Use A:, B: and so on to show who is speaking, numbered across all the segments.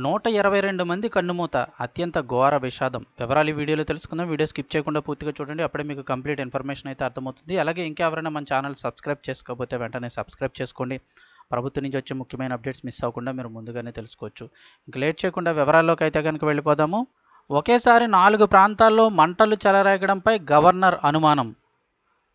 A: నూట ఇరవై రెండు మంది కన్నుమూత. అత్యంత ఘోర విషాదం. వివరాలు వీడియోలో తెలుసుకుందాం. వీడియో స్కిప్ చేయకుండా పూర్తిగా చూడండి. అప్పుడే మీకు కంప్లీట్ ఇన్ఫర్మేషన్ అయితే అర్థమవుతుంది. అలాగే ఇంకా ఎవరైనా మన ఛానల్ సబ్స్క్రైబ్ చేసుకోకపోతే వెంటనే సబ్స్క్రైబ్ చేసుకోండి. ప్రభుత్వం నుంచి వచ్చే ముఖ్యమైన అప్డేట్స్ మిస్ అవ్వకుండా మీరు ముందుగానే తెలుసుకోవచ్చు. ఇంక లేట్ చేయకుండా వివరాల్లోకి అయితే కనుక వెళ్ళిపోదాము. ఒకేసారి నాలుగు ప్రాంతాల్లో మంటలు చెలరేగడంపై గవర్నర్ అనుమానం.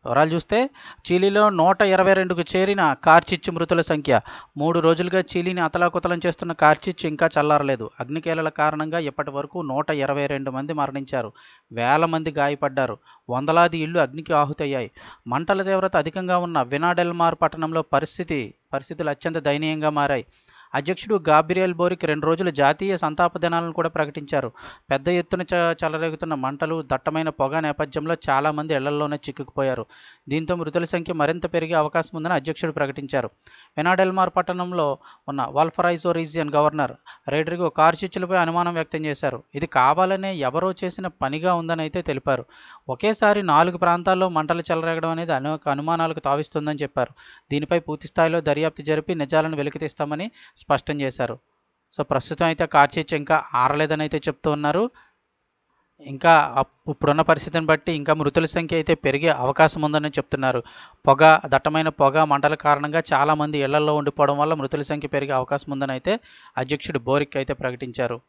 A: వివరాలు చూస్తే చిలీలో నూట ఇరవై రెండుకు చేరిన కార్చిచ్చు మృతుల సంఖ్య. మూడు రోజులుగా చిలీని అతలాకుతలం చేస్తున్న కార్చిచ్చు ఇంకా చల్లారలేదు. అగ్నికేలల కారణంగా ఇప్పటి వరకు నూట ఇరవై రెండు మంది మరణించారు. వేల మంది గాయపడ్డారు. వందలాది ఇళ్ళు అగ్నికి ఆహుతయ్యాయి. మంటల తీవ్రత అధికంగా ఉన్న వినాడెల్మార్ పట్టణంలో పరిస్థితి పరిస్థితులు అత్యంత దయనీయంగా మారాయి. అధ్యక్షుడు గాబ్రియల్ బోరిక్ రెండు రోజుల జాతీయ సంతాప దినాలను కూడా ప్రకటించారు. పెద్ద ఎత్తున చ చెలరేగుతున్న మంటలు దట్టమైన పొగ నేపథ్యంలో చాలామంది ఇళ్ళలోనే చిక్కుకుపోయారు. దీంతో మృతుల సంఖ్య మరింత పెరిగే అవకాశం ఉందని అధ్యక్షుడు ప్రకటించారు. వెనాడెల్మార్ పట్టణంలో ఉన్న వాల్ఫరైజో రీజియన్ గవర్నర్ రేడ్రిగో కార్చిచ్చులపై అనుమానం వ్యక్తం చేశారు. ఇది కావాలనే ఎవరో చేసిన పనిగా ఉందని అయితే తెలిపారు. ఒకేసారి నాలుగు ప్రాంతాల్లో మంటలు చెలరేగడం అనేది అనేక అనుమానాలకు తావిస్తుందని చెప్పారు. దీనిపై పూర్తి స్థాయిలో దర్యాప్తు జరిపి నిజాలను వెలికితీస్తామని స్పష్టం చేశారు. సో ప్రస్తుతం అయితే కార్చిచ్ ఇంకా ఆరలేదని అయితే చెప్తూ ఉన్నారు. ఇంకా అప్- ఇప్పుడున్న పరిస్థితిని బట్టి ఇంకా మృతుల సంఖ్య అయితే పెరిగే అవకాశం ఉందని చెప్తున్నారు. పొగ దట్టమైన పొగ మంటల కారణంగా చాలామంది ఇళ్ళలో ఉండిపోవడం వల్ల మృతుల సంఖ్య పెరిగే అవకాశం ఉందని అయితే అధ్యక్షుడు బోరిక్ అయితే ప్రకటించారు.